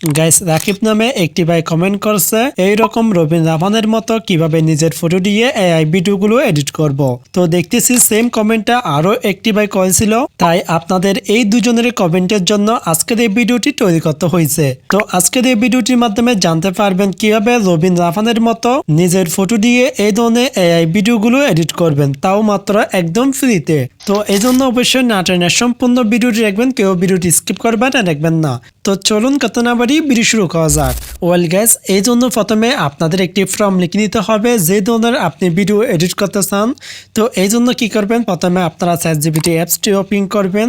Guys Rakib নামে একটি ভাই কমেন্ট করছে এই রকম রবিন রাভানের মতো কীভাবে নিজের ফটো দিয়ে এআই ভিডিওগুলো এডিট করব? তো দেখতেছি সেম কমেন্টটা আরও একটি ভাই করেছিল, তাই আপনাদের এই দুজনের কমেন্টের জন্য আজকের এই ভিডিওটি তৈরি করতে হয়েছে। তো আজকের এই ভিডিওটির মাধ্যমে জানতে পারবেন কীভাবে রবিন রাভানের মতো নিজের ফটো দিয়ে এই ধরনের এআই ভিডিওগুলো এডিট করবেন, তাও মাত্র একদম ফ্রিতে তো এই জন্য অবশ্যই নাটেনের সম্পূর্ণ ভিডিওটি দেখবেন, কেউ ভিডিওটি স্কিপ করবেন না দেখবেন না। তো চলুন কত না বাড়ি ভিডিও শুরু করা যাক। ওয়েল গ্যাস এই জন্য প্রথমে আপনাদের একটি ফর্ম লিখে নিতে হবে, যে ধরনের আপনি ভিডিও এডিট করতে চান। তো এই জন্য কি করবেন? প্রথমে আপনারা চ্যাট জিবিটি অ্যাপসটি ওপেন করবেন।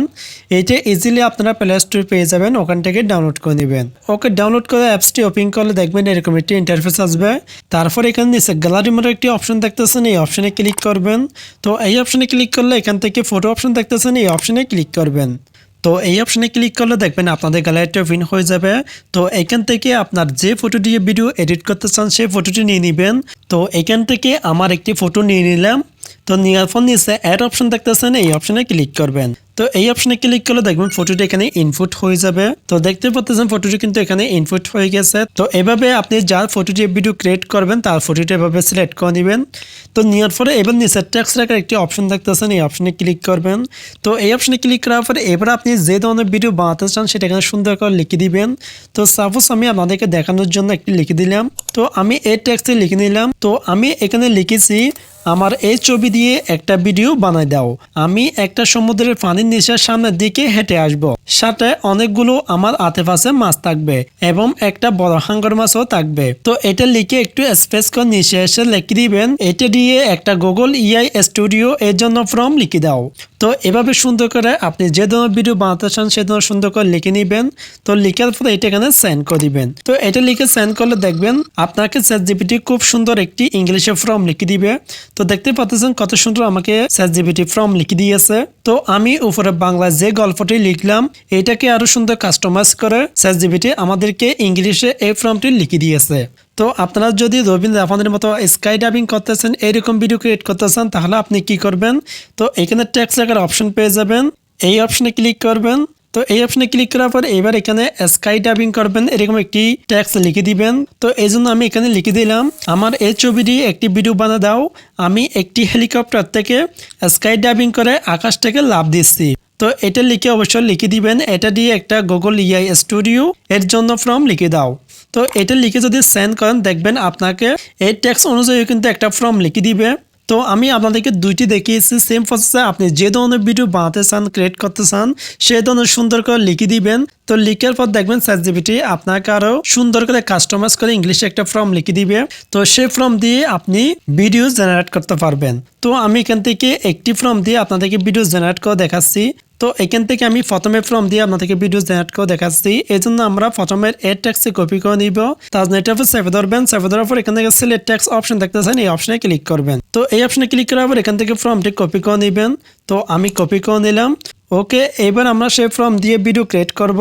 এইটা ইজিলি আপনারা প্লে স্টোর পেয়ে যাবেন, ওখান থেকে ডাউনলোড করে নেবেন। ওকে ডাউনলোড করে অ্যাপসটি ওপেন করলে দেখবেন এরকম একটি ইন্টারফেস আসবে। তারপর এখানে নিচে গ্যালারি মতো একটি অপশন দেখতেছেন, এই অপশনে ক্লিক করবেন। তো এই অপশনে ক্লিক করলে এখান থেকে ফটো অপশন দেখতেছেন, এই অপশনে ক্লিক করবেন। তো এই অপশনে ক্লিক করলে দেখবেন আপনাদের গ্যালারিটা ভিন হয়ে যাবে। তো এখান থেকে আপনার যে ফটো দিয়ে ভিডিও এডিট করতে চান, সেই ফটোটি নিয়ে নেবেন। তো এখান থেকে আমার একটি ফটো নিয়ে নিলাম। তো নেওয়ার ফোন নিচে অ্যাড অপশন দেখতেছেন, এই অপশনে ক্লিক করবেন। তো এই অপশনে ক্লিক করলে দেখবেন ফটোটি এখানে ইনপুট হয়ে যাবে। তো দেখতে পাচ্ছেন ফটোটি কিন্তু এখানে ইনপুট হয়ে গেছে। তো এভাবে আপনি যার ফটোটি ভিডিও ক্রিয়েট করবেন, তার ফটোটি এভাবে সিলেক্ট করে নেবেন। তো নেওয়ার পরে এবার নিচে ট্যাক্স রাখার একটি অপশন দেখতেছেন, এই অপশনে ক্লিক করবেন। তো এই অপশনে ক্লিক করার পরে এবার আপনি যে ধরনের ভিডিও বানাতে চান, সেটা এখানে সুন্দর করে লিখে দিবেন। তো সাপোজ আমি আপনাদেরকে দেখানোর জন্য একটি লিখে দিলাম। তো আমি এই ট্যাক্সে লিখে নিলাম, তো আমি এখানে লিখেছি, আমার এই ছবি দিয়ে একটা ভিডিও বানাই দাও। আমি একটা সমুদ্রের পানির নিচের সামনের দিকে হেঁটে আসব। সাথে অনেকগুলো আমার আশেপাশে মাছ থাকবে এবং একটা বড় হাঙ্গর মাছও থাকবে। তো এটা লিখে একটু স্পেস করে নিচে এসে লিখে দিবেন, এটা দিয়ে একটা গুগল ইআই স্টুডিও এর জন্য ফর্ম লিখে দাও। তো এভাবে সুন্দর করে আপনি যে ধরনের ভিডিও বানাতে চান, সে ধরনের সুন্দর করে লিখে নিবেন। তো লিখার পরে এটা এখানে সেন্ড করে দিবেন। তো এটা লিখে সেন্ড করলে দেখবেন আপনাকে চ্যাট জিপিটি খুব সুন্দর একটি ইংলিশে ফর্ম লিখে দিবে। তো দেখতে পাচ্ছেন কত সুন্দর আমাকে চ্যাট জিপিটি ফর্ম লিখে দিয়েছে। তো আমি উপরে বাংলায় যে গল্পটি লিখলাম, এটাকে আরও সুন্দর কাস্টমাইজ করে চ্যাট জিপিটি আমাদেরকে ইংলিশে এই ফর্মটি লিখে দিয়েছে। তো আপনারা যদি রবীন্দ্র আপনাদের মতো স্কাই ডাইভিং করতেছেন, এরকম ভিডিও ক্রিয়েট করতেছেন, তাহলে আপনি কি করবেন? তো এখানে ট্যাক্স রাখার অপশন পেয়ে যাবেন। এই অপশনে ক্লিক করবেন। তো এই অপশনে ক্লিক করার পর এবার এখানে স্কাই ডাইভিং করবেন, এরকম একটি ট্যাক্স লিখে দিবেন। তো এই জন্য আমি এখানে লিখে দিলাম, আমার এই ছবিটি একটি ভিডিও বানা দাও। আমি একটি হেলিকপ্টার থেকে স্কাই ডাইভিং করে আকাশ থেকে লাভ দিচ্ছি। তো এটা লিখে অবশ্যই লিখে দিবেন। এটা দিয়ে একটা গুগল ইআই স্টুডিও এর জন্য ফর্ম লিখে দাও। তো এটা লিখে যদি সেন্ড করেন, দেখবেন আপনাকে এই ট্যাক্স অনুযায়ী কিন্তু একটা ফর্ম লিখে দিবে। তো আমি আপনাদেরকে দুইটি দেখিয়েছি সেম প্রসেসে আপনি যে ধরনের ভিডিও বানাতে চান ক্রিয়েট করতে চান, সে ধরনের সুন্দর করে লিখে দিবেন। তো লিখার পর দেখবেন চ্যাটজিপিটি আপনাকে আরও সুন্দর করে কাস্টমাইজ করে ইংলিশে একটা ফর্ম লিখে দিবে। তো সেই ফর্ম দিয়ে আপনি ভিডিও জেনারেট করতে পারবেন। তো আমি এখান থেকে একটি ফর্ম দিয়ে আপনাদেরকে ভিডিও জেনারেট করে দেখাচ্ছি। তো এখান থেকে আমি প্রথমে ফর্ম দিয়ে আপনাদেরকে ভিডিও জেনারেট করে দেখাচ্ছি। এই জন্য আমরা প্রথমে এর ট্যাক্সে কপি করে নিব। তার নেটের উপর সেভে ধরবেন। সেভে ধরার পর এখান থেকে সিলেক্ট ট্যাক্স অপশন দেখতেছেন এই অপশনে ক্লিক করবেন। তো এই অপশনে ক্লিক করার পর এখান থেকে ফর্মটি কপি করে নেবেন। তো আমি কপি করে নিলাম। ওকে এবার আমরা সেই ফর্ম দিয়ে ভিডিও ক্রিয়েট করব।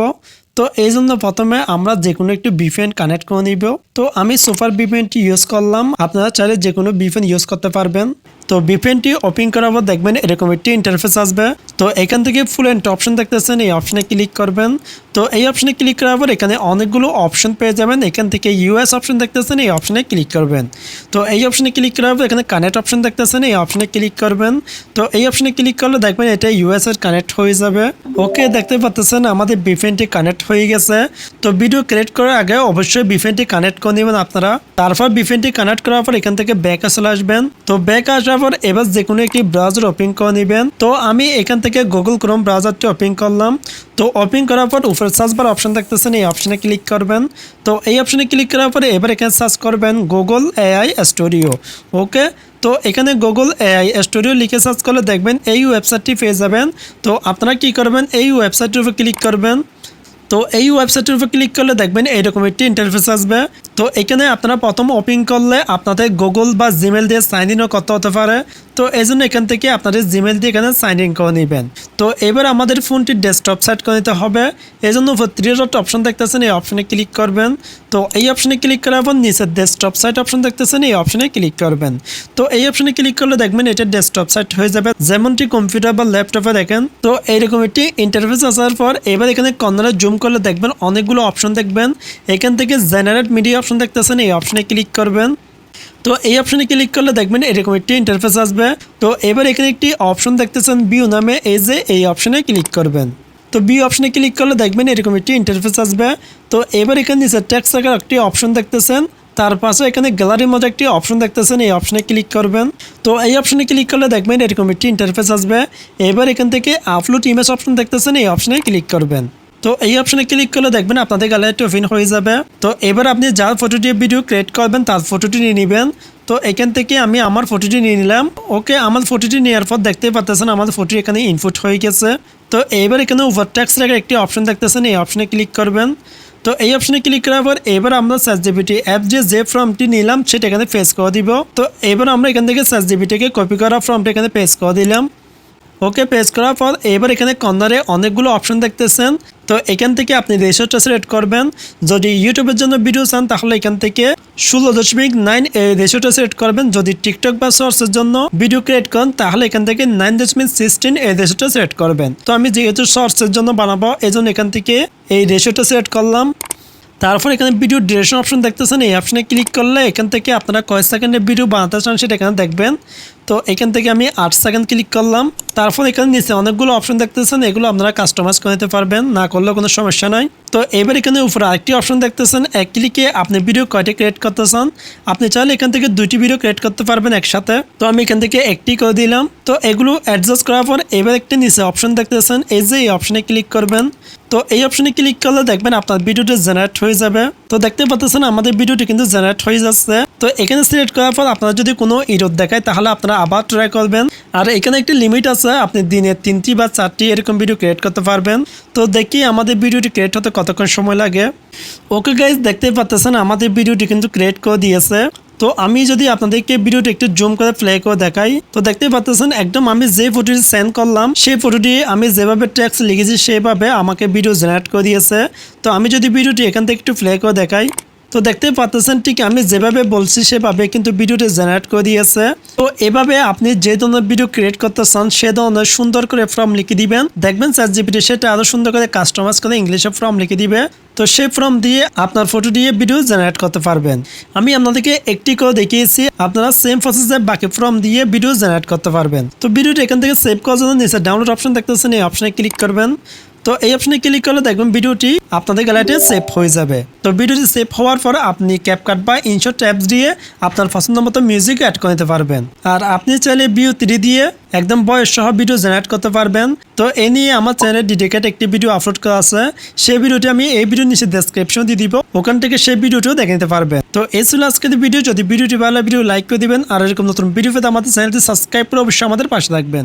তো এই জন্য প্রথমে আমরা যে কোনো একটি বিফেন কানেক্ট করে নিব। তো আমি সুপার বিফেনটি ইউজ করলাম। আপনারা চাইলে যে কোনো বিফেন ইউজ করতে পারবেন। তো বিপেনটি ওপেন করার পর দেখবেন এরকম একটি ইন্টারফেস আসবে। তো এখান থেকে ফুল এন্ড অপশন দেখতেছেন, এই অপশনে ক্লিক করবেন। তো এই অপশনে ক্লিক করার পর এখানে অনেকগুলো অপশন পেয়ে যাবেন। এখান থেকে ইউএস অপশন দেখতেছেন, এই অপশনে ক্লিক করবেন। তো এই অপশনে ক্লিক করার পর এখানে কানেক্ট অপশন দেখতেছেন, এই অপশনে ক্লিক করবেন। তো এই অপশনে ক্লিক করলে দেখবেন এটা ইউএস এর কানেক্ট হয়ে যাবে। ওকে দেখতে পাচ্ছেন আমাদের বিফেনটি কানেক্ট হয়ে গেছে। তো ভিডিও ক্রিয়েট করার আগে অবশ্যই বিফেনটি কানেক্ট করে নেবেন আপনারা। তারপর বিফেনটি কানেক্ট করার পর এখান থেকে ব্যাক চলে আসবেন। তো ব্যাক আসার পর এবার যে কোনো একটি ব্রাউজার ওপেন করে নেবেন। তো আমি এখান থেকে গুগল ক্রোম ব্রাউজারটি ওপেন করলাম। তো ওপেন করার পর উপরে সার্চ বার অপশন থাকতেছেন এই অপশনে ক্লিক করবেন। তো এই অপশনে ক্লিক করার পরে এবার এখানে সার্চ করবেন গুগল এআই স্টুডিও ওকে তো এখানে গুগল এআই স্টুডিও লিখে সার্চ করলে দেখবেন এই ওয়েবসাইটটি পেয়ে যাবেন। তো আপনারা কি করবেন? এই ওয়েবসাইটের উপর ক্লিক করবেন। তো এই ওয়েবসাইটের উপর ক্লিক করলে দেখবেন এইরকম একটি ইন্টারফেস আসবে। তো এখানে আপনারা প্রথম ওপেন করলে আপনাদের গুগল বা জিমেল দিয়ে সাইন ইনও করতে হতে পারে। তো এই জন্য এখান থেকে আপনাদের জিমেল দিয়ে এখানে সাইন ইন করে নেবেন। তো এবার আমাদের ফোনটি ডেস্কটপ সাইট করে নিতে হবে। এই জন্য থ্রি ডট অপশন দেখতেছেন, এই অপশনে ক্লিক করবেন। তো এই অপশনে ক্লিক করার পর নিচে ডেস্কটপ সাইট অপশন দেখতেছেন, এই অপশনে ক্লিক করবেন। তো এই অপশনে ক্লিক করলে দেখবেন এটা ডেস্কটপ সাইট হয়ে যাবে। যেমনটি কম্পিউটার বা ল্যাপটপে দেখেন, তো এইরকম একটি ইন্টারফেস আসার পর এবার এখানে কর্নারে জুম করলে দেখবেন অনেকগুলো অপশন দেখবেন। এখান থেকে জেনারেট মিডিয়া অপশন দেখতেছেন, এই অপশনে ক্লিক করবেন। তো এই অপশনে ক্লিক করলে দেখবেন এরকম একটি ইন্টারফেস আসবে। তো এবার এখানে একটি অপশন দেখতেছেন বিউ নামে, এই যে এই অপশনে ক্লিক করবেন। তো বি অপশনে ক্লিক করলে দেখবেন এরকম একটি ইন্টারফেস আসবে। তো এবার এখানে নিচে ট্যাক্স আকার একটি অপশন দেখতেছেন, তার পাশে এখানে গ্যালারির মধ্যে একটি অপশন দেখতেছেন, এই অপশনে ক্লিক করবেন। তো এই অপশনে ক্লিক করলে দেখবেন এরকম একটি ইন্টারফেস আসবে। এবার এখান থেকে আপলোড ইমেজ অপশন দেখতেছেন, এই অপশনে ক্লিক করবেন। তো এই অপশনে ক্লিক করলে দেখবেন আপনাদের গ্যালারিটি ওপেন হয়ে যাবে। তো এবার আপনি যার ফটো দিয়ে ভিডিও ক্রিয়েট করবেন, তার ফটোটি নিয়ে নেবেন। তো এখান থেকে আমি আমার ফটোটি নিয়ে নিলাম। ওকে, আমার ফটোটি নেওয়ার পর দেখতেই পাচ্ছেন আমার ফটো এখানে ইনপুট হয়ে গেছে। তো এবার এখানে ওভার ট্যাক্স একটি অপশন দেখতেছেন, এই অপশনে ক্লিক করবেন। তো এই অপশনে ক্লিক করার পর এবার আমরা সার্চ জিবিটি অ্যাপ যে যে ফর্মটি নিলাম, সেটা এখানে ফেস করে দিব। তো এবার আমরা এখান থেকে সার্চ জিবিটিকে কপি করা ফর্মটা এখানে পেস করে দিলাম। ওকে পেজ করার পর এবার এখানে কর্নারে অনেকগুলো অপশন দেখতেছেন। তো এখান থেকে আপনি রেশোটা সিলেক্ট করবেন। যদি ইউটিউবের জন্য ভিডিও চান, তাহলে এখান থেকে ষোলো দশমিক নাইন এই রেশোটা সিলেক্ট করবেন। যদি টিকটক বা শর্টসের জন্য ভিডিও ক্রিয়েট করেন, তাহলে এখান থেকে নাইন দশমিক সিক্সটিন এই রেশোটা সিলেক্ট করবেন। তো আমি যেহেতু শর্টসের জন্য বানাবো এই জন্য এখান থেকে এই রেশোটা সিলেক্ট করলাম। তারপর এখানে ভিডিও ডিউরেশন অপশন দেখতেছেন, এই অপশনে ক্লিক করলে এখান থেকে আপনারা কয় সেকেন্ডের ভিডিও বানাতে চান সেটা এখানে দেখবেন। তো এখান থেকে আমি আট সেকেন্ড ক্লিক করলাম। তারপর এখানে নিচে অনেকগুলো অপশন দেখতেছেন, এগুলো আপনারা কাস্টমাইজ করে নিতে পারবেন, না করলেও কোনো সমস্যা নাই। তো এবার এখানে উপরে আরেকটি অপশন দেখতেছেন, এক ক্লিকে আপনি ভিডিও কয়টা ক্রিয়েট করতে চান। আপনি চাইলে এখান থেকে দুইটি ভিডিও ক্রিয়েট করতে পারবেন একসাথে। তো আমি এখান থেকে একটি করে দিলাম। তো এগুলো অ্যাডজাস্ট করার পর এবার একটি নিচে অপশন দেখতেছেন, এই যে এই অপশনে ক্লিক করবেন। তো এই অপশনে ক্লিক করলে দেখবেন আপনার ভিডিওটি জেনারেট হয়ে যাবে। তো দেখতে পাচ্ছেন আমাদের ভিডিওটি কিন্তু জেনারেট হয়ে যাচ্ছে। তো এখানে সিলেক্ট করার পর আপনারা যদি কোনো ইরোড দেখায়, তাহলে আপনারা আবার ট্রাই করবেন। আর এখানে একটি লিমিট আছে আপনি দিনে তিনটি বা চারটি এরকম ভিডিও ক্রিয়েট করতে পারবেন। তো দেখি আমাদের ভিডিওটি ক্রিয়েট হতে কতক্ষণ সময় লাগে। ওকে গাইজ দেখতে পাচ্ছেন আমাদের ভিডিওটি কিন্তু ক্রিয়েট করে দিয়েছে। তো আমি যদি আপনাদেরকে ভিডিওটি একটু জুম করে প্লে করে দেখাই, তো দেখতে পাচ্ছেন একদম আমি যে ফটোটি সেন্ড করলাম, সেই ফটোটি আমি যেভাবে ট্যাক্স লিখেছি সেভাবে আমাকে ভিডিও জেনারেট করে দিয়েছে। তো আমি যদি ভিডিওটি এখান থেকে একটু প্লে করে দেখাই। তো দেখতে পাচ্ছেন, ঠিক আমি যেভাবে বলছি সেভাবে কিন্তু ভিডিওটি জেনারেট করে দিয়েছে। তো এভাবে আপনি যে ধরনের ভিডিও ক্রিয়েট করতে চান, সে ধরনের সুন্দর করে ফর্ম লিখে দিবেন। দেখবেন চ্যাট জিপিটি সেটা আরও সুন্দর করে কাস্টমাইজ করে ইংলিশে ফর্ম লিখে দিবে। তো সেই ফর্ম দিয়ে আপনার ফটো দিয়ে ভিডিও জেনারেট করতে পারবেন। আমি আপনাদেরকে একটি করে দেখিয়েছি, আপনারা সেম প্রসেসে বাকি ফর্ম দিয়ে ভিডিও জেনারেট করতে পারবেন। তো ভিডিওটি এখান থেকে সেভ করার জন্য নিচে ডাউনলোড অপশন দেখতেছেন, এই অপশনে ক্লিক করবেন। তো এই অপশনে ক্লিক করলে দেখবেন ভিডিওটি আপনাদের গ্যালারিতে সেভ হয়ে যাবে। তো ভিডিওটি সেভ হওয়ার পর আপনি ক্যাপকাট বা ইনশট ট্যাপস দিয়ে আপনার পছন্দ মতো মিউজিক অ্যাড করে নিতে পারবেন। আর আপনি চাইলে ভিউ থ্রি দিয়ে একদম বয়স সহ ভিডিও জেনারেট করতে পারবেন। তো এ নিয়ে আমার চ্যানেলে ডিডিকেট একটি ভিডিও আপলোড করা আছে। সেই ভিডিওটি আমি এই ভিডিওর নিচে ডেসক্রিপশন দিয়ে দিব। ওখান থেকে সেই ভিডিওটিও দেখে নিতে পারবেন। তো এই ছিল আজকের ভিডিও যদি ভিডিওটি ভালো ভিডিও লাইক করে দিবেন। আর এরকম নতুন ভিডিও পেতে আমাদের চ্যানেলটি সাবস্ক্রাইব করে অবশ্যই আমাদের পাশে থাকবেন।